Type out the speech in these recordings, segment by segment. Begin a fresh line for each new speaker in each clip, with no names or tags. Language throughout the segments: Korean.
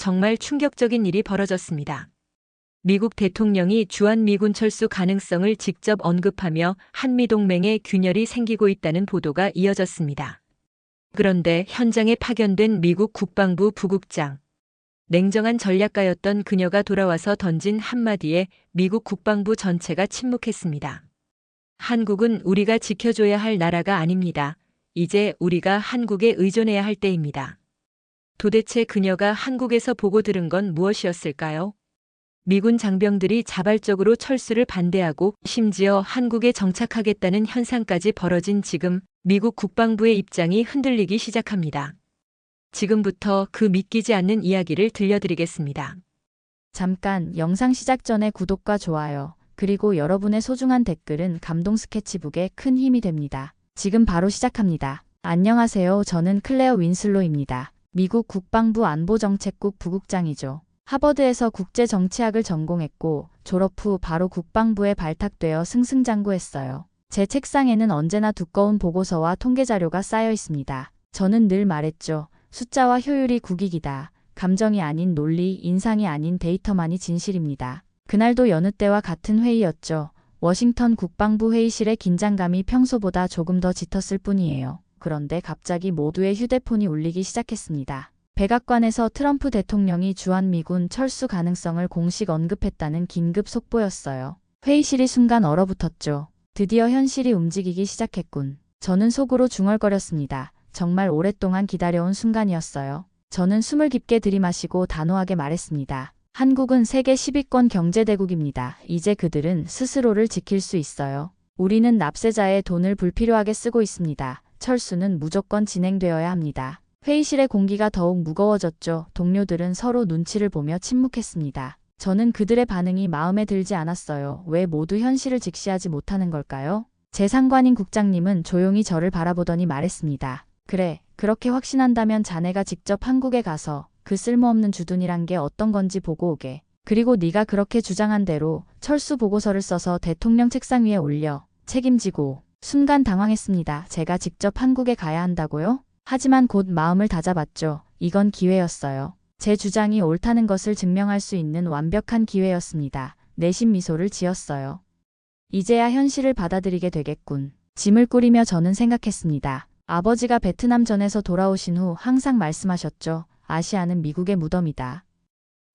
정말 충격적인 일이 벌어졌습니다. 미국 대통령이 주한 미군 철수 가능성을 직접 언급하며 한미동맹에 균열이 생기고 있다는 보도가 이어졌습니다. 그런데 현장에 파견된 미국 국방부 부국장, 냉정한 전략가였던 그녀가 돌아와서 던진 한마디에 미국 국방부 전체가 침묵했습니다. 한국은 우리가 지켜줘야 할 나라가 아닙니다. 이제 우리가 한국에 의존해야 할 때입니다. 도대체 그녀가 한국에서 보고 들은 건 무엇이었을까요? 미군 장병들이 자발적으로 철수를 반대하고 심지어 한국에 정착하겠다는 현상까지 벌어진 지금 미국 국방부의 입장이 흔들리기 시작합니다. 지금부터 그 믿기지 않는 이야기를 들려드리겠습니다.
잠깐 영상 시작 전에 구독과 좋아요, 그리고 여러분의 소중한 댓글은 감동 스케치북에 큰 힘이 됩니다. 지금 바로 시작합니다. 안녕하세요. 저는 클레어 윈슬로입니다. 미국 국방부 안보정책국 부국장이죠. 하버드에서 국제정치학을 전공했고 졸업 후 바로 국방부에 발탁되어 승승장구했어요. 제 책상에는 언제나 두꺼운 보고서와 통계 자료가 쌓여 있습니다. 저는 늘 말했죠. 숫자와 효율이 국익이다. 감정이 아닌 논리, 인상이 아닌 데이터만이 진실입니다. 그날도 여느 때와 같은 회의였죠. 워싱턴 국방부 회의실의 긴장감이 평소보다 조금 더 짙었을 뿐이에요. 그런데 갑자기 모두의 휴대폰이 울리기 시작했습니다. 백악관에서 트럼프 대통령이 주한미군 철수 가능성을 공식 언급했다는 긴급 속보였어요. 회의실이 순간 얼어붙었죠. 드디어 현실이 움직이기 시작했군. 저는 속으로 중얼거렸습니다. 정말 오랫동안 기다려온 순간이었어요. 저는 숨을 깊게 들이마시고 단호하게 말했습니다. 한국은 세계 10위권 경제대국입니다. 이제 그들은 스스로를 지킬 수 있어요. 우리는 납세자의 돈을 불필요하게 쓰고 있습니다. 철수는 무조건 진행되어야 합니다. 회의실의 공기가 더욱 무거워졌죠. 동료들은 서로 눈치를 보며 침묵했습니다. 저는 그들의 반응이 마음에 들지 않았어요. 왜 모두 현실을 직시하지 못하는 걸까요? 제 상관인 국장님은 조용히 저를 바라보더니 말했습니다. 그래, 그렇게 확신한다면 자네가 직접 한국에 가서 그 쓸모없는 주둔이란 게 어떤 건지 보고 오게. 그리고 네가 그렇게 주장한 대로 철수 보고서를 써서 대통령 책상 위에 올려 책임지고 순간 당황했습니다. 제가 직접 한국에 가야 한다고요? 하지만 곧 마음을 다잡았죠. 이건 기회였어요. 제 주장이 옳다는 것을 증명할 수 있는 완벽한 기회였습니다. 내심 미소를 지었어요. 이제야 현실을 받아들이게 되겠군. 짐을 꾸리며 저는 생각했습니다. 아버지가 베트남 전에서 돌아오신 후 항상 말씀하셨죠. 아시아는 미국의 무덤이다.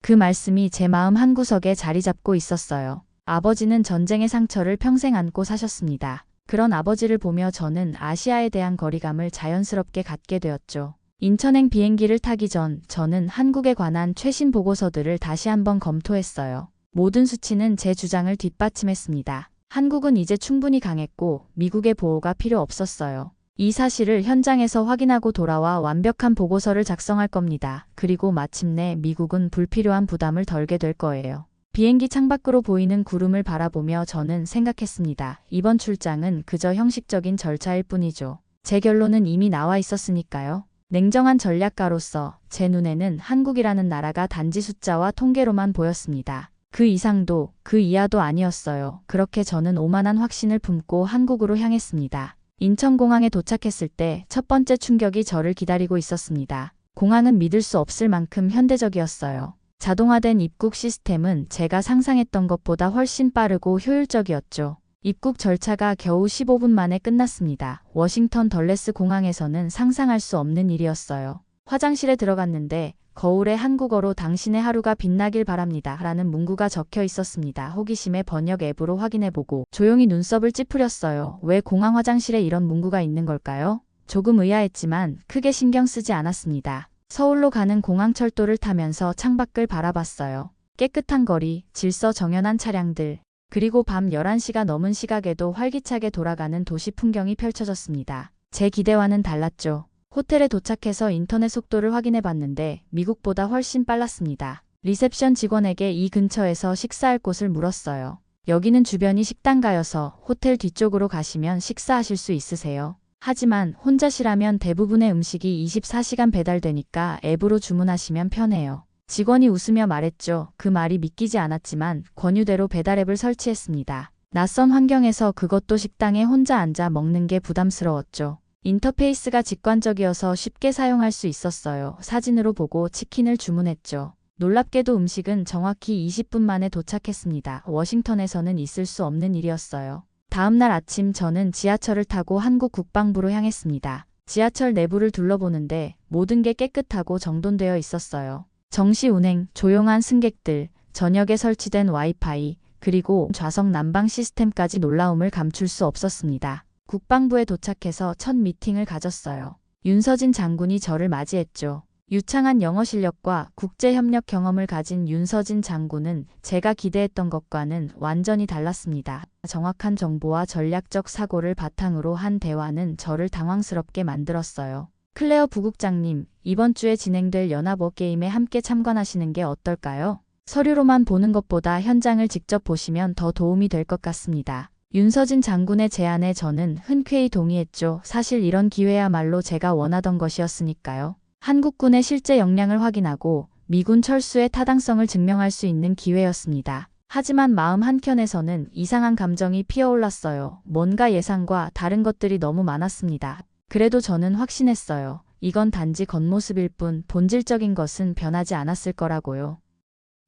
그 말씀이 제 마음 한구석에 자리 잡고 있었어요. 아버지는 전쟁의 상처를 평생 안고 사셨습니다. 그런 아버지를 보며 저는 아시아에 대한 거리감을 자연스럽게 갖게 되었죠. 인천행 비행기를 타기 전 저는 한국에 관한 최신 보고서들을 다시 한번 검토했어요. 모든 수치는 제 주장을 뒷받침했습니다. 한국은 이제 충분히 강했고 미국의 보호가 필요 없었어요. 이 사실을 현장에서 확인하고 돌아와 완벽한 보고서를 작성할 겁니다. 그리고 마침내 미국은 불필요한 부담을 덜게 될 거예요. 비행기 창밖으로 보이는 구름을 바라보며 저는 생각했습니다. 이번 출장은 그저 형식적인 절차일 뿐이죠. 제 결론은 이미 나와 있었으니까요. 냉정한 전략가로서 제 눈에는 한국이라는 나라가 단지 숫자와 통계로만 보였습니다. 그 이상도 그 이하도 아니었어요. 그렇게 저는 오만한 확신을 품고 한국으로 향했습니다. 인천공항에 도착했을 때 첫 번째 충격이 저를 기다리고 있었습니다. 공항은 믿을 수 없을 만큼 현대적이었어요. 자동화된 입국 시스템은 제가 상상했던 것보다 훨씬 빠르고 효율적이었죠. 입국 절차가 겨우 15분 만에 끝났습니다. 워싱턴 덜레스 공항에서는 상상할 수 없는 일이었어요. 화장실에 들어갔는데 거울에 한국어로 당신의 하루가 빛나길 바랍니다. 라는 문구가 적혀 있었습니다. 호기심에 번역 앱으로 확인해보고 조용히 눈썹을 찌푸렸어요. 왜 공항 화장실에 이런 문구가 있는 걸까요? 조금 의아했지만 크게 신경 쓰지 않았습니다. 서울로 가는 공항철도를 타면서 창밖을 바라봤어요. 깨끗한 거리, 질서 정연한 차량들, 그리고 밤 11시가 넘은 시각에도 활기차게 돌아가는 도시 풍경이 펼쳐졌습니다. 제 기대와는 달랐죠. 호텔에 도착해서 인터넷 속도를 확인해 봤는데 미국보다 훨씬 빨랐습니다. 리셉션 직원에게 이 근처에서 식사할 곳을 물었어요. 여기는 주변이 식당가여서 호텔 뒤쪽으로 가시면 식사하실 수 있으세요. 하지만 혼자시라면 대부분의 음식이 24시간 배달되니까 앱으로 주문하시면 편해요. 직원이 웃으며 말했죠. 그 말이 믿기지 않았지만 권유대로 배달 앱을 설치했습니다. 낯선 환경에서 그것도 식당에 혼자 앉아 먹는 게 부담스러웠죠. 인터페이스가 직관적이어서 쉽게 사용할 수 있었어요. 사진으로 보고 치킨을 주문했죠. 놀랍게도 음식은 정확히 20분 만에 도착했습니다. 워싱턴에서는 있을 수 없는 일이었어요. 다음 날 아침 저는 지하철을 타고 한국 국방부로 향했습니다. 지하철 내부를 둘러보는데 모든 게 깨끗하고 정돈되어 있었어요. 정시 운행, 조용한 승객들, 저녁에 설치된 와이파이, 그리고 좌석 난방 시스템까지 놀라움을 감출 수 없었습니다. 국방부에 도착해서 첫 미팅을 가졌어요. 윤서진 장군이 저를 맞이했죠. 유창한 영어 실력과 국제협력 경험을 가진 윤서진 장군은 제가 기대했던 것과는 완전히 달랐습니다. 정확한 정보와 전략적 사고를 바탕으로 한 대화는 저를 당황스럽게 만들었어요. 클레어 부국장님, 이번 주에 진행될 연합 워게임에 함께 참관하시는 게 어떨까요? 서류로만 보는 것보다 현장을 직접 보시면 더 도움이 될 것 같습니다. 윤서진 장군의 제안에 저는 흔쾌히 동의했죠. 사실 이런 기회야말로 제가 원하던 것이었으니까요. 한국군의 실제 역량을 확인하고 미군 철수의 타당성을 증명할 수 있는 기회였습니다. 하지만 마음 한켠에서는 이상한 감정이 피어올랐어요. 뭔가 예상과 다른 것들이 너무 많았습니다. 그래도 저는 확신했어요. 이건 단지 겉모습일 뿐 본질적인 것은 변하지 않았을 거라고요.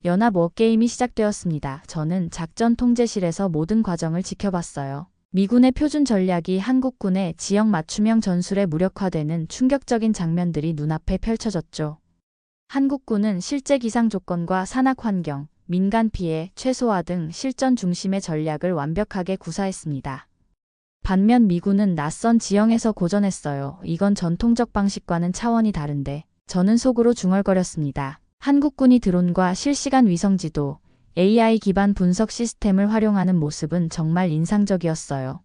연합 워게임이 시작되었습니다. 저는 작전 통제실에서 모든 과정을 지켜봤어요. 미군의 표준 전략이 한국군의 지역 맞춤형 전술에 무력화되는 충격적인 장면들이 눈앞에 펼쳐졌죠. 한국군은 실제 기상 조건과 산악 환경, 민간 피해 최소화 등 실전 중심의 전략을 완벽하게 구사했습니다. 반면 미군은 낯선 지형에서 고전했어요. 이건 전통적 방식과는 차원이 다른데 저는 속으로 중얼거렸습니다. 한국군이 드론과 실시간 위성지도, AI 기반 분석 시스템을 활용하는 모습은 정말 인상적이었어요.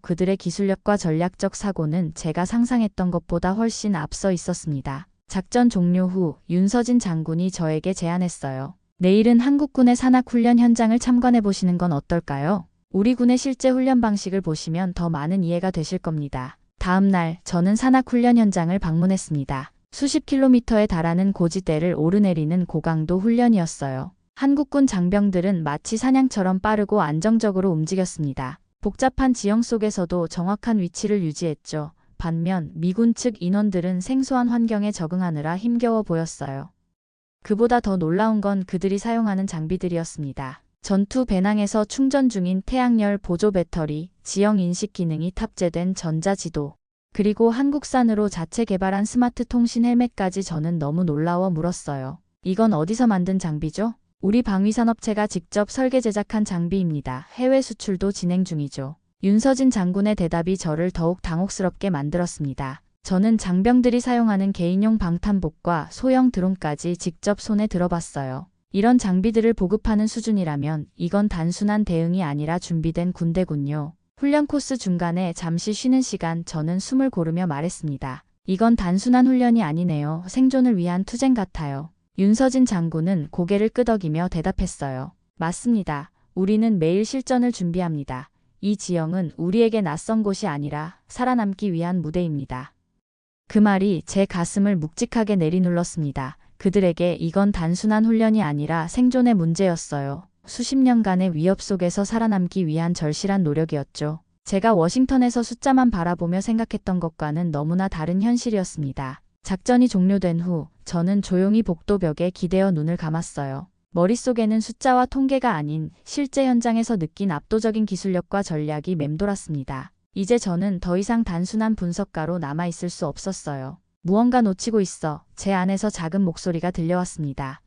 그들의 기술력과 전략적 사고는 제가 상상했던 것보다 훨씬 앞서 있었습니다. 작전 종료 후 윤서진 장군이 저에게 제안했어요. 내일은 한국군의 산악훈련 현장을 참관해 보시는 건 어떨까요? 우리 군의 실제 훈련 방식을 보시면 더 많은 이해가 되실 겁니다. 다음 날 저는 산악훈련 현장을 방문했습니다. 수십 킬로미터에 달하는 고지대를 오르내리는 고강도 훈련이었어요. 한국군 장병들은 마치 사냥처럼 빠르고 안정적으로 움직였습니다. 복잡한 지형 속에서도 정확한 위치를 유지했죠. 반면 미군 측 인원들은 생소한 환경에 적응하느라 힘겨워 보였어요. 그보다 더 놀라운 건 그들이 사용하는 장비들이었습니다. 전투 배낭에서 충전 중인 태양열 보조 배터리, 지형 인식 기능이 탑재된 전자지도, 그리고 한국산으로 자체 개발한 스마트 통신 헬멧까지 저는 너무 놀라워 물었어요. 이건 어디서 만든 장비죠? 우리 방위산업체가 직접 설계 제작한 장비입니다. 해외 수출도 진행 중이죠. 윤서진 장군의 대답이 저를 더욱 당혹스럽게 만들었습니다. 저는 장병들이 사용하는 개인용 방탄복과 소형 드론까지 직접 손에 들어봤어요. 이런 장비들을 보급하는 수준이라면 이건 단순한 대응이 아니라 준비된 군대군요. 훈련 코스 중간에 잠시 쉬는 시간 저는 숨을 고르며 말했습니다. 이건 단순한 훈련이 아니네요. 생존을 위한 투쟁 같아요. 윤서진 장군은 고개를 끄덕이며 대답했어요. 맞습니다. 우리는 매일 실전을 준비합니다. 이 지형은 우리에게 낯선 곳이 아니라 살아남기 위한 무대입니다. 그 말이 제 가슴을 묵직하게 내리눌렀습니다. 그들에게 이건 단순한 훈련이 아니라 생존의 문제였어요. 수십 년간의 위협 속에서 살아남기 위한 절실한 노력이었죠. 제가 워싱턴에서 숫자만 바라보며 생각했던 것과는 너무나 다른 현실이었습니다. 작전이 종료된 후 저는 조용히 복도벽에 기대어 눈을 감았어요. 머릿속에는 숫자와 통계가 아닌 실제 현장에서 느낀 압도적인 기술력과 전략이 맴돌았습니다. 이제 저는 더 이상 단순한 분석가로 남아있을 수 없었어요. 무언가 놓치고 있어 제 안에서 작은 목소리가 들려왔습니다.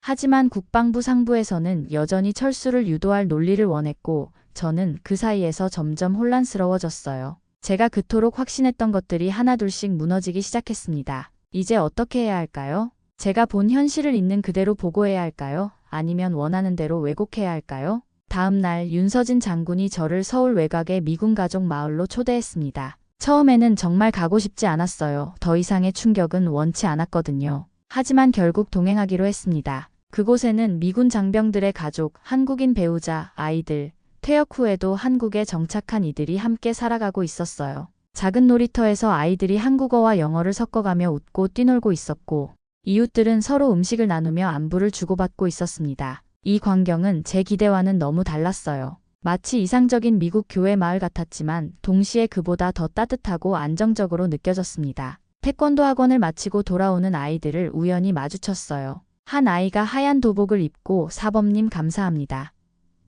하지만 국방부 상부에서는 여전히 철수를 유도할 논리를 원했고 저는 그 사이에서 점점 혼란스러워졌어요. 제가 그토록 확신했던 것들이 하나둘씩 무너지기 시작했습니다. 이제 어떻게 해야 할까요? 제가 본 현실을 있는 그대로 보고해야 할까요? 아니면 원하는 대로 왜곡해야 할까요? 다음 날 윤서진 장군이 저를 서울 외곽의 미군 가족 마을로 초대했습니다. 처음에는 정말 가고 싶지 않았어요. 더 이상의 충격은 원치 않았거든요. 하지만 결국 동행하기로 했습니다. 그곳에는 미군 장병들의 가족, 한국인 배우자, 아이들, 퇴역 후에도 한국에 정착한 이들이 함께 살아가고 있었어요. 작은 놀이터에서 아이들이 한국어와 영어를 섞어가며 웃고 뛰놀고 있었고, 이웃들은 서로 음식을 나누며 안부를 주고받고 있었습니다. 이 광경은 제 기대와는 너무 달랐어요. 마치 이상적인 미국 교회 마을 같았지만 동시에 그보다 더 따뜻하고 안정적으로 느껴졌습니다. 태권도 학원을 마치고 돌아오는 아이들을 우연히 마주쳤어요. 한 아이가 하얀 도복을 입고 사범님 감사합니다.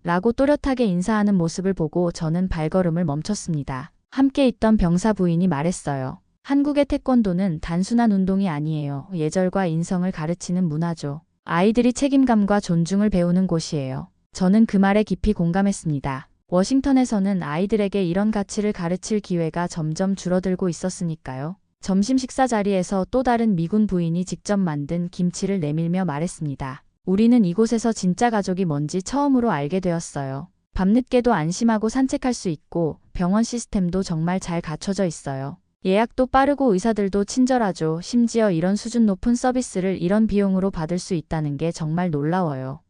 라고 또렷하게 인사하는 모습을 보고 저는 발걸음을 멈췄습니다. 함께 있던 병사 부인이 말했어요. 한국의 태권도는 단순한 운동이 아니에요. 예절과 인성을 가르치는 문화죠. 아이들이 책임감과 존중을 배우는 곳이에요. 저는 그 말에 깊이 공감했습니다. 워싱턴에서는 아이들에게 이런 가치를 가르칠 기회가 점점 줄어들고 있었으니까요. 점심 식사 자리에서 또 다른 미군 부인이 직접 만든 김치를 내밀며 말했습니다. 우리는 이곳에서 진짜 가족이 뭔지 처음으로 알게 되었어요. 밤늦게도 안심하고 산책할 수 있고 병원 시스템도 정말 잘 갖춰져 있어요. 예약도 빠르고 의사들도 친절하죠. 심지어 이런 수준 높은 서비스를 이런 비용으로 받을 수 있다는 게 정말 놀라워요.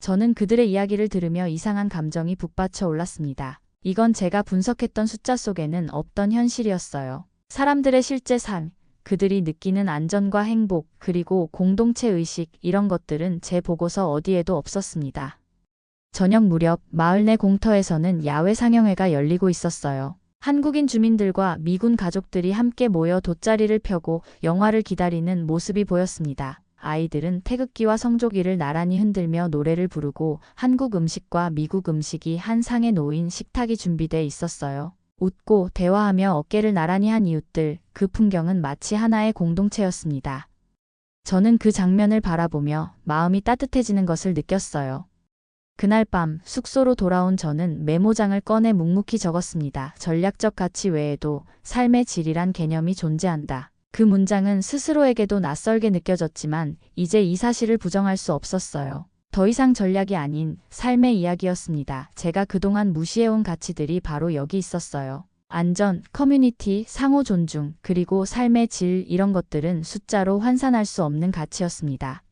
저는 그들의 이야기를 들으며 이상한 감정이 북받쳐 올랐습니다. 이건 제가 분석했던 숫자 속에는 없던 현실이었어요. 사람들의 실제 삶, 그들이 느끼는 안전과 행복, 그리고 공동체 의식, 이런 것들은 제 보고서 어디에도 없었습니다. 저녁 무렵 마을 내 공터에서는 야외 상영회가 열리고 있었어요. 한국인 주민들과 미군 가족들이 함께 모여 돗자리를 펴고 영화를 기다리는 모습이 보였습니다. 아이들은 태극기와 성조기를 나란히 흔들며 노래를 부르고 한국 음식과 미국 음식이 한 상에 놓인 식탁이 준비돼 있었어요. 웃고 대화하며 어깨를 나란히 한 이웃들, 그 풍경은 마치 하나의 공동체였습니다. 저는 그 장면을 바라보며 마음이 따뜻해지는 것을 느꼈어요. 그날 밤 숙소로 돌아온 저는 메모장을 꺼내 묵묵히 적었습니다. 전략적 가치 외에도 삶의 질이란 개념이 존재한다. 그 문장은 스스로에게도 낯설게 느껴졌지만 이제 이 사실을 부정할 수 없었어요. 더 이상 전략이 아닌 삶의 이야기였습니다. 제가 그동안 무시해온 가치들이 바로 여기 있었어요. 안전, 커뮤니티, 상호 존중, 그리고 삶의 질 이런 것들은 숫자로 환산할 수 없는 가치였습니다.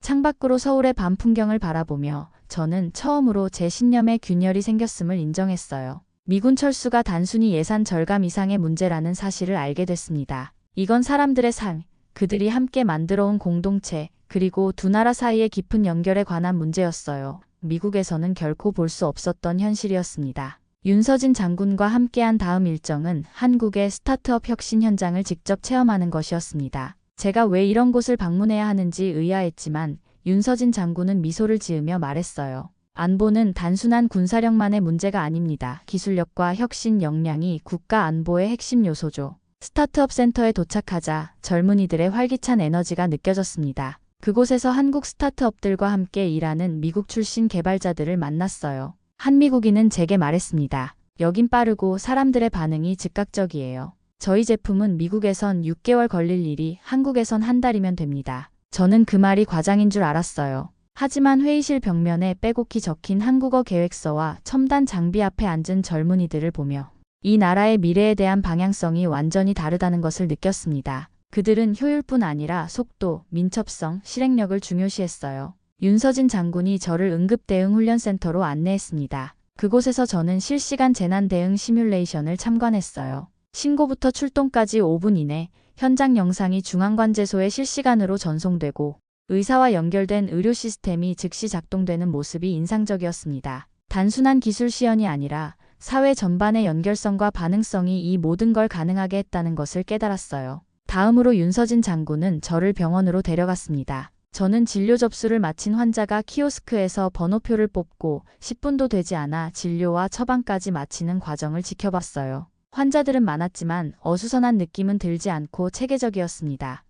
창밖으로 서울의 밤 풍경을 바라보며 저는 처음으로 제 신념에 균열이 생겼음을 인정했어요. 미군 철수가 단순히 예산 절감 이상의 문제라는 사실을 알게 됐습니다. 이건 사람들의 삶, 그들이 함께 만들어온 공동체, 그리고 두 나라 사이의 깊은 연결에 관한 문제였어요. 미국에서는 결코 볼 수 없었던 현실이었습니다. 윤서진 장군과 함께한 다음 일정은 한국의 스타트업 혁신 현장을 직접 체험하는 것이었습니다. 제가 왜 이런 곳을 방문해야 하는지 의아했지만 윤서진 장군은 미소를 지으며 말했어요. 안보는 단순한 군사력만의 문제가 아닙니다. 기술력과 혁신 역량이 국가 안보의 핵심 요소죠. 스타트업 센터에 도착하자 젊은이들의 활기찬 에너지가 느껴졌습니다. 그곳에서 한국 스타트업들과 함께 일하는 미국 출신 개발자들을 만났어요. 한 미국인은 제게 말했습니다. 여긴 빠르고 사람들의 반응이 즉각적이에요. 저희 제품은 미국에선 6개월 걸릴 일이 한국에선 한 달이면 됩니다. 저는 그 말이 과장인 줄 알았어요. 하지만 회의실 벽면에 빼곡히 적힌 한국어 계획서와 첨단 장비 앞에 앉은 젊은이들을 보며 이 나라의 미래에 대한 방향성이 완전히 다르다는 것을 느꼈습니다. 그들은 효율뿐 아니라 속도, 민첩성, 실행력을 중요시했어요. 윤서진 장군이 저를 응급대응훈련센터로 안내했습니다. 그곳에서 저는 실시간 재난 대응 시뮬레이션을 참관했어요. 신고부터 출동까지 5분 이내 현장 영상이 중앙관제소에 실시간으로 전송되고 의사와 연결된 의료 시스템이 즉시 작동되는 모습이 인상적이었습니다. 단순한 기술 시연이 아니라 사회 전반의 연결성과 반응성이 이 모든 걸 가능하게 했다는 것을 깨달았어요. 다음으로 윤서진 장군은 저를 병원으로 데려갔습니다. 저는 진료 접수를 마친 환자가 키오스크에서 번호표를 뽑고 10분도 되지 않아 진료와 처방까지 마치는 과정을 지켜봤어요. 환자들은 많았지만 어수선한 느낌은 들지 않고 체계적이었습니다.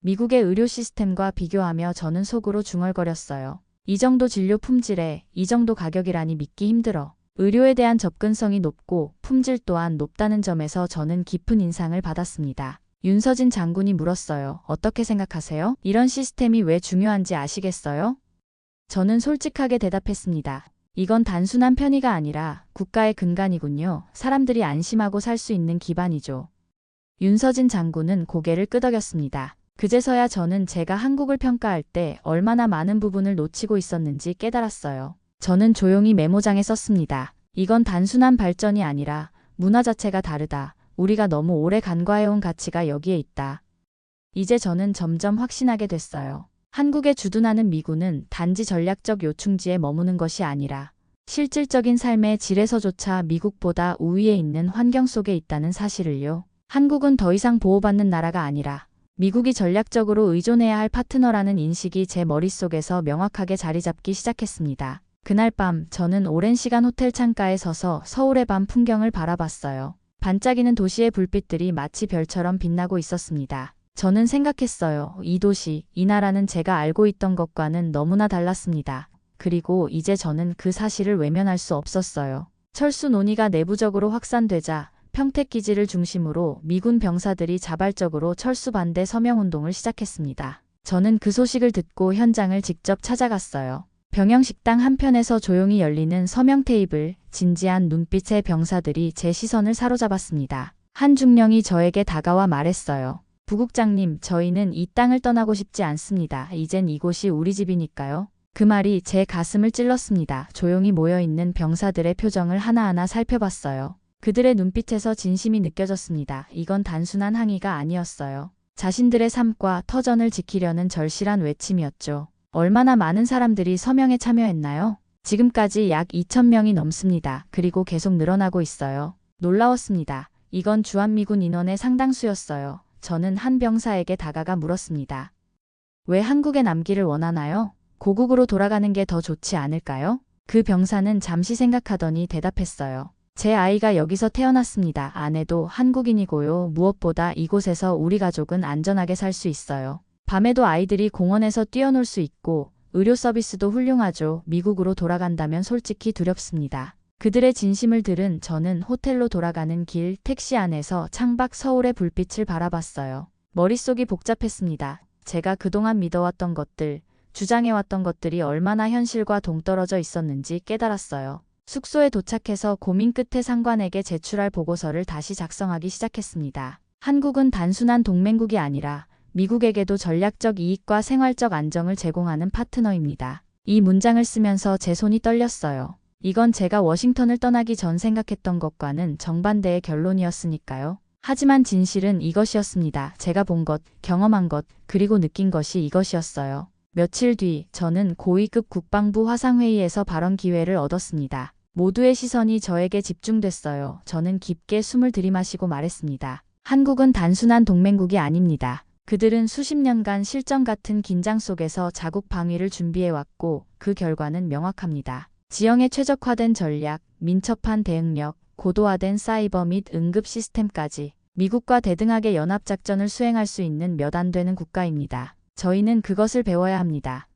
미국의 의료 시스템과 비교하며 저는 속으로 중얼거렸어요. 이 정도 진료 품질에 이 정도 가격이라니 믿기 힘들어. 의료에 대한 접근성이 높고 품질 또한 높다는 점에서 저는 깊은 인상을 받았습니다. 윤서진 장군이 물었어요. 어떻게 생각하세요? 이런 시스템이 왜 중요한지 아시겠어요? 저는 솔직하게 대답했습니다. 이건 단순한 편의가 아니라 국가의 근간이군요. 사람들이 안심하고 살 수 있는 기반이죠. 윤서진 장군은 고개를 끄덕였습니다. 그제서야 저는 제가 한국을 평가할 때 얼마나 많은 부분을 놓치고 있었는지 깨달았어요. 저는 조용히 메모장에 썼습니다. 이건 단순한 발전이 아니라 문화 자체가 다르다. 우리가 너무 오래 간과해온 가치가 여기에 있다. 이제 저는 점점 확신하게 됐어요. 한국에 주둔하는 미군은 단지 전략적 요충지에 머무는 것이 아니라 실질적인 삶의 질에서조차 미국보다 우위에 있는 환경 속에 있다는 사실을요. 한국은 더 이상 보호받는 나라가 아니라 미국이 전략적으로 의존해야 할 파트너라는 인식이 제 머릿속에서 명확하게 자리 잡기 시작했습니다. 그날 밤 저는 오랜 시간 호텔 창가에 서서 서울의 밤 풍경을 바라봤어요. 반짝이는 도시의 불빛들이 마치 별처럼 빛나고 있었습니다. 저는 생각했어요. 이 도시, 이 나라는 제가 알고 있던 것과는 너무나 달랐습니다. 그리고 이제 저는 그 사실을 외면할 수 없었어요. 철수 논의가 내부적으로 확산되자 평택 기지를 중심으로 미군 병사들이 자발적으로 철수 반대 서명 운동을 시작했습니다. 저는 그 소식을 듣고 현장을 직접 찾아갔어요. 병영식당 한편에서 조용히 열리는 서명 테이블, 진지한 눈빛의 병사들이 제 시선을 사로잡았습니다. 한 중령이 저에게 다가와 말했어요. 부국장님, 저희는 이 땅을 떠나고 싶지 않습니다. 이젠 이곳이 우리 집이니까요. 그 말이 제 가슴을 찔렀습니다. 조용히 모여있는 병사들의 표정을 하나하나 살펴봤어요. 그들의 눈빛에서 진심이 느껴졌습니다. 이건 단순한 항의가 아니었어요. 자신들의 삶과 터전을 지키려는 절실한 외침이었죠. 얼마나 많은 사람들이 서명에 참여했나요? 지금까지 약 2,000명이 넘습니다. 그리고 계속 늘어나고 있어요. 놀라웠습니다. 이건 주한미군 인원의 상당수였어요. 저는 한 병사에게 다가가 물었습니다. 왜 한국에 남기를 원하나요? 고국으로 돌아가는 게 더 좋지 않을까요? 그 병사는 잠시 생각하더니 대답했어요. 제 아이가 여기서 태어났습니다. 아내도 한국인이고요. 무엇보다 이곳에서 우리 가족은 안전하게 살 수 있어요. 밤에도 아이들이 공원에서 뛰어놀 수 있고 의료 서비스도 훌륭하죠. 미국으로 돌아간다면 솔직히 두렵습니다. 그들의 진심을 들은 저는 호텔로 돌아가는 길 택시 안에서 창밖 서울의 불빛을 바라봤어요. 머릿속이 복잡했습니다. 제가 그동안 믿어왔던 것들, 주장해왔던 것들이 얼마나 현실과 동떨어져 있었는지 깨달았어요. 숙소에 도착해서 고민 끝에 상관에게 제출할 보고서를 다시 작성하기 시작했습니다. 한국은 단순한 동맹국이 아니라 미국에게도 전략적 이익과 생활적 안정을 제공하는 파트너입니다. 이 문장을 쓰면서 제 손이 떨렸어요. 이건 제가 워싱턴을 떠나기 전 생각했던 것과는 정반대의 결론이었으니까요. 하지만 진실은 이것이었습니다. 제가 본 것, 경험한 것, 그리고 느낀 것이 이것이었어요. 며칠 뒤 저는 고위급 국방부 화상회의에서 발언 기회를 얻었습니다. 모두의 시선이 저에게 집중됐어요. 저는 깊게 숨을 들이마시고 말했습니다. 한국은 단순한 동맹국이 아닙니다. 그들은 수십 년간 실전 같은 긴장 속에서 자국 방위를 준비해왔고 그 결과는 명확합니다. 지형에 최적화된 전략, 민첩한 대응력, 고도화된 사이버 및 응급 시스템까지 미국과 대등하게 연합작전을 수행할 수 있는 몇 안 되는 국가입니다. 저희는 그것을 배워야 합니다.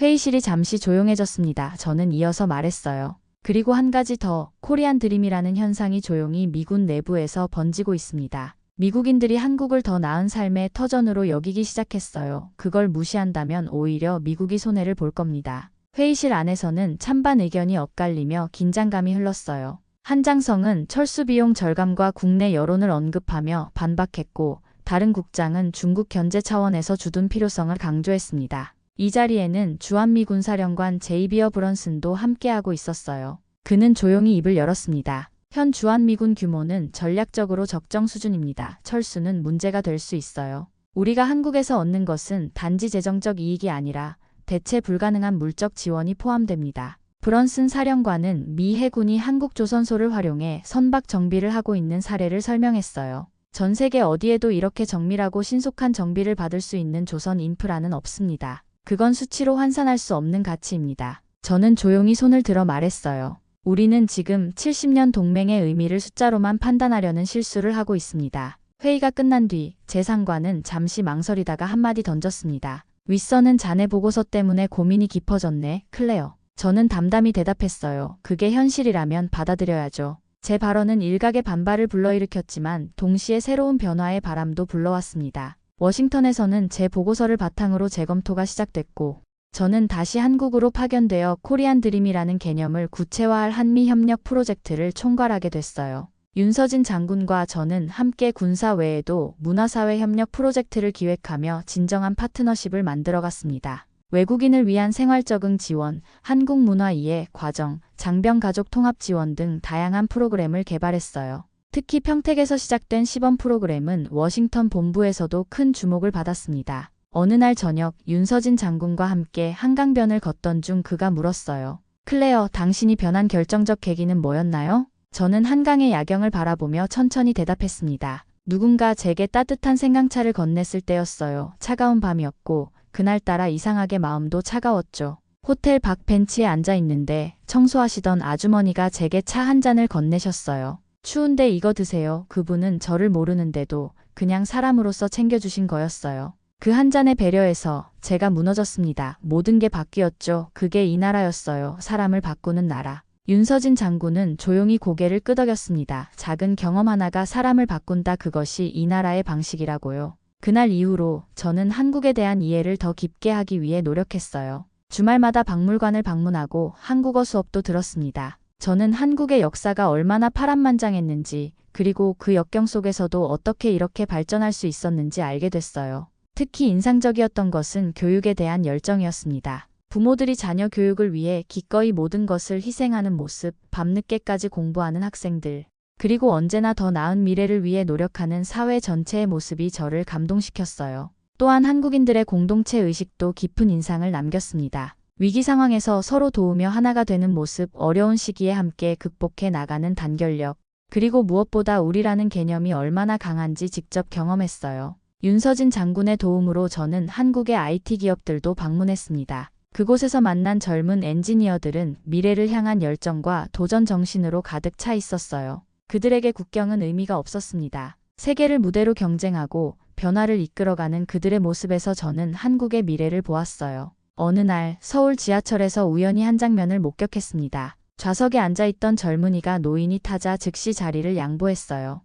회의실이 잠시 조용해졌습니다. 저는 이어서 말했어요. 그리고 한 가지 더, 코리안 드림이라는 현상이 조용히 미군 내부에서 번지고 있습니다. 미국인들이 한국을 더 나은 삶의 터전으로 여기기 시작했어요. 그걸 무시한다면 오히려 미국이 손해를 볼 겁니다. 회의실 안에서는 찬반 의견이 엇갈리며 긴장감이 흘렀어요. 한장성은 철수 비용 절감과 국내 여론을 언급하며 반박했고 다른 국장은 중국 견제 차원에서 주둔 필요성을 강조했습니다. 이 자리에는 주한미 군사령관 제이비어 브런슨도 함께하고 있었어요. 그는 조용히 입을 열었습니다. 현 주한미군 규모는 전략적으로 적정 수준입니다. 철수는 문제가 될 수 있어요. 우리가 한국에서 얻는 것은 단지 재정적 이익이 아니라 대체 불가능한 물적 지원이 포함됩니다. 브런슨 사령관은 미 해군이 한국 조선소를 활용해 선박 정비를 하고 있는 사례를 설명했어요. 전 세계 어디에도 이렇게 정밀하고 신속한 정비를 받을 수 있는 조선 인프라는 없습니다. 그건 수치로 환산할 수 없는 가치입니다. 저는 조용히 손을 들어 말했어요. 우리는 지금 70년 동맹의 의미를 숫자로만 판단하려는 실수를 하고 있습니다. 회의가 끝난 뒤제 상관은 잠시 망설이다가 한마디 던졌습니다. 윗선은 자네 보고서 때문에 고민이 깊어졌네, 클레어. 저는 담담히 대답했어요. 그게 현실이라면 받아들여야죠. 제 발언은 일각의 반발을 불러일으켰지만 동시에 새로운 변화의 바람도 불러왔습니다. 워싱턴에서는 제 보고서를 바탕으로 재검토가 시작됐고 저는 다시 한국으로 파견되어 코리안 드림이라는 개념을 구체화할 한미 협력 프로젝트를 총괄하게 됐어요. 윤서진 장군과 저는 함께 군사 외에도 문화사회 협력 프로젝트를 기획하며 진정한 파트너십을 만들어갔습니다. 외국인을 위한 생활 적응 지원, 한국 문화 이해, 과정, 장병 가족 통합 지원 등 다양한 프로그램을 개발했어요. 특히 평택에서 시작된 시범 프로그램은 워싱턴 본부에서도 큰 주목을 받았습니다. 어느 날 저녁 윤서진 장군과 함께 한강변을 걷던 중 그가 물었어요. 클레어, 당신이 변한 결정적 계기는 뭐였나요? 저는 한강의 야경을 바라보며 천천히 대답했습니다. 누군가 제게 따뜻한 생강차를 건넸을 때였어요. 차가운 밤이었고, 그날따라 이상하게 마음도 차가웠죠. 호텔 밖 벤치에 앉아 있는데 청소하시던 아주머니가 제게 차 한 잔을 건네셨어요. 추운데 이거 드세요. 그분은 저를 모르는데도 그냥 사람으로서 챙겨주신 거였어요. 그 한 잔의 배려에서 제가 무너졌습니다. 모든 게 바뀌었죠. 그게 이 나라였어요. 사람을 바꾸는 나라. 윤서진 장군은 조용히 고개를 끄덕였습니다. 작은 경험 하나가 사람을 바꾼다. 그것이 이 나라의 방식이라고요. 그날 이후로 저는 한국에 대한 이해를 더 깊게 하기 위해 노력했어요. 주말마다 박물관을 방문하고 한국어 수업도 들었습니다. 저는 한국의 역사가 얼마나 파란만장했는지, 그리고 그 역경 속에서도 어떻게 이렇게 발전할 수 있었는지 알게 됐어요. 특히 인상적이었던 것은 교육에 대한 열정이었습니다. 부모들이 자녀 교육을 위해 기꺼이 모든 것을 희생하는 모습, 밤늦게까지 공부하는 학생들, 그리고 언제나 더 나은 미래를 위해 노력하는 사회 전체의 모습이 저를 감동시켰어요. 또한 한국인들의 공동체 의식도 깊은 인상을 남겼습니다. 위기 상황에서 서로 도우며 하나가 되는 모습, 어려운 시기에 함께 극복해 나가는 단결력, 그리고 무엇보다 우리라는 개념이 얼마나 강한지 직접 경험했어요. 윤서진 장군의 도움으로 저는 한국의 IT 기업들도 방문했습니다. 그곳에서 만난 젊은 엔지니어들은 미래를 향한 열정과 도전 정신으로 가득 차 있었어요. 그들에게 국경은 의미가 없었습니다. 세계를 무대로 경쟁하고 변화를 이끌어가는 그들의 모습에서 저는 한국의 미래를 보았어요. 어느 날 서울 지하철에서 우연히 한 장면을 목격했습니다. 좌석에 앉아있던 젊은이가 노인이 타자 즉시 자리를 양보했어요.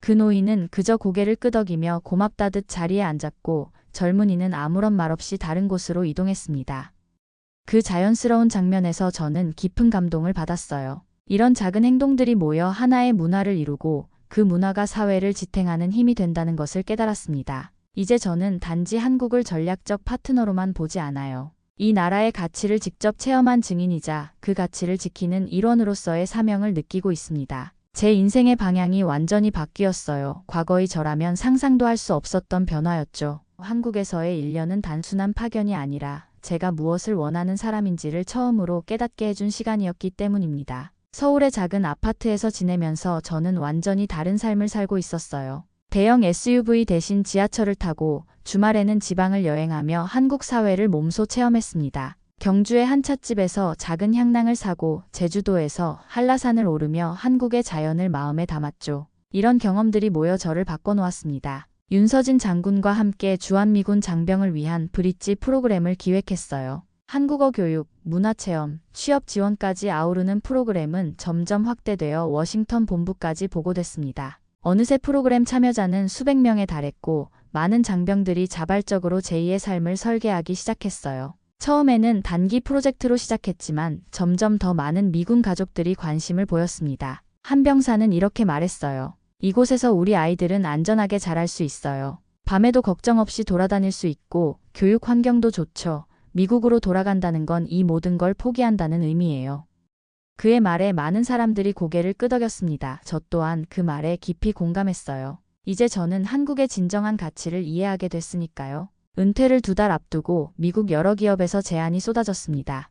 그 노인은 그저 고개를 끄덕이며 고맙다듯 자리에 앉았고 젊은이는 아무런 말 없이 다른 곳으로 이동했습니다. 그 자연스러운 장면에서 저는 깊은 감동을 받았어요. 이런 작은 행동들이 모여 하나의 문화를 이루고 그 문화가 사회를 지탱하는 힘이 된다는 것을 깨달았습니다. 이제 저는 단지 한국을 전략적 파트너로만 보지 않아요. 이 나라의 가치를 직접 체험한 증인이자 그 가치를 지키는 일원으로서의 사명을 느끼고 있습니다. 제 인생의 방향이 완전히 바뀌었어요. 과거의 저라면 상상도 할 수 없었던 변화였죠. 한국에서의 1년은 단순한 파견이 아니라 제가 무엇을 원하는 사람인지를 처음으로 깨닫게 해준 시간이었기 때문입니다. 서울의 작은 아파트에서 지내면서 저는 완전히 다른 삶을 살고 있었어요. 대형 SUV 대신 지하철을 타고 주말에는 지방을 여행하며 한국 사회를 몸소 체험했습니다. 경주의 한 찻집에서 작은 향낭을 사고 제주도에서 한라산을 오르며 한국의 자연을 마음에 담았죠. 이런 경험들이 모여 저를 바꿔놓았습니다. 윤서진 장군과 함께 주한미군 장병을 위한 브릿지 프로그램을 기획했어요. 한국어 교육, 문화체험, 취업 지원까지 아우르는 프로그램은 점점 확대되어 워싱턴 본부까지 보고됐습니다. 어느새 프로그램 참여자는 수백 명에 달했고 많은 장병들이 자발적으로 제2의 삶을 설계하기 시작했어요. 처음에는 단기 프로젝트로 시작했지만 점점 더 많은 미군 가족들이 관심을 보였습니다. 한 병사는 이렇게 말했어요. 이곳에서 우리 아이들은 안전하게 자랄 수 있어요. 밤에도 걱정 없이 돌아다닐 수 있고 교육 환경도 좋죠. 미국으로 돌아간다는 건 이 모든 걸 포기한다는 의미예요. 그의 말에 많은 사람들이 고개를 끄덕였습니다. 저 또한 그 말에 깊이 공감했어요. 이제 저는 한국의 진정한 가치를 이해하게 됐으니까요. 은퇴를 두 달 앞두고 미국 여러 기업에서 제안이 쏟아졌습니다.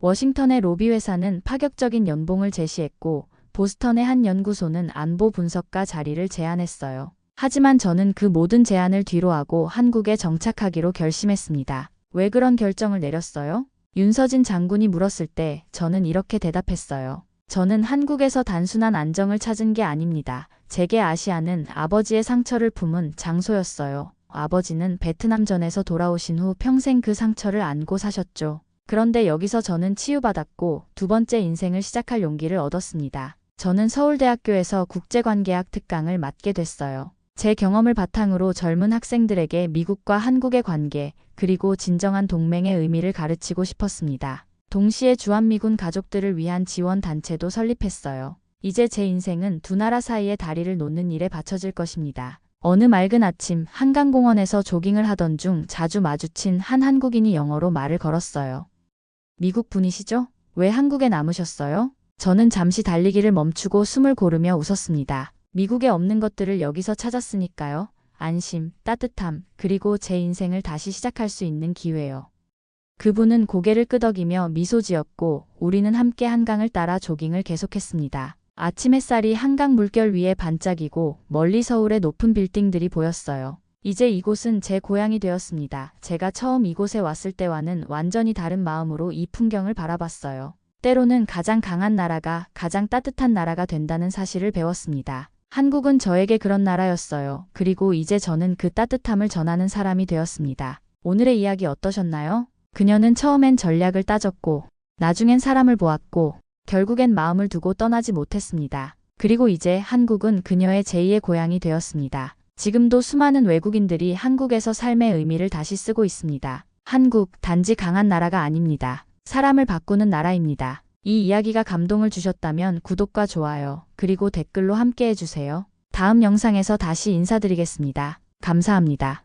워싱턴의 로비 회사는 파격적인 연봉을 제시했고 보스턴의 한 연구소는 안보 분석가 자리를 제안했어요. 하지만 저는 그 모든 제안을 뒤로하고 한국에 정착하기로 결심했습니다. 왜 그런 결정을 내렸어요? 윤서진 장군이 물었을 때 저는 이렇게 대답했어요. 저는 한국에서 단순한 안정을 찾은 게 아닙니다. 제게 아시아는 아버지의 상처를 품은 장소였어요. 아버지는 베트남전에서 돌아오신 후 평생 그 상처를 안고 사셨죠. 그런데 여기서 저는 치유받았고 두 번째 인생을 시작할 용기를 얻었습니다. 저는 서울대학교에서 국제관계학 특강을 맡게 됐어요. 제 경험을 바탕으로 젊은 학생들에게 미국과 한국의 관계, 그리고 진정한 동맹의 의미를 가르치고 싶었습니다. 동시에 주한미군 가족들을 위한 지원 단체도 설립했어요. 이제 제 인생은 두 나라 사이의 다리를 놓는 일에 바쳐질 것입니다. 어느 맑은 아침 한강공원에서 조깅을 하던 중 자주 마주친 한 한국인이 영어로 말을 걸었어요. 미국 분이시죠? 왜 한국에 남으셨어요? 저는 잠시 달리기를 멈추고 숨을 고르며 웃었습니다. 미국에 없는 것들을 여기서 찾았으니까요. 안심, 따뜻함, 그리고 제 인생을 다시 시작할 수 있는 기회요. 그분은 고개를 끄덕이며 미소 지었고 우리는 함께 한강을 따라 조깅을 계속했습니다. 아침 햇살이 한강 물결 위에 반짝이고 멀리 서울의 높은 빌딩들이 보였어요. 이제 이곳은 제 고향이 되었습니다. 제가 처음 이곳에 왔을 때와는 완전히 다른 마음으로 이 풍경을 바라봤어요. 때로는 가장 강한 나라가 가장 따뜻한 나라가 된다는 사실을 배웠습니다. 한국은 저에게 그런 나라였어요. 그리고 이제 저는 그 따뜻함을 전하는 사람이 되었습니다. 오늘의 이야기 어떠셨나요? 그녀는 처음엔 전략을 따졌고, 나중엔 사람을 보았고, 결국엔 마음을 두고 떠나지 못했습니다. 그리고 이제 한국은 그녀의 제2의 고향이 되었습니다. 지금도 수많은 외국인들이 한국에서 삶의 의미를 다시 쓰고 있습니다. 한국, 단지 강한 나라가 아닙니다. 사람을 바꾸는 나라입니다. 이 이야기가 감동을 주셨다면 구독과 좋아요, 그리고 댓글로 함께 해주세요. 다음 영상에서 다시 인사드리겠습니다. 감사합니다.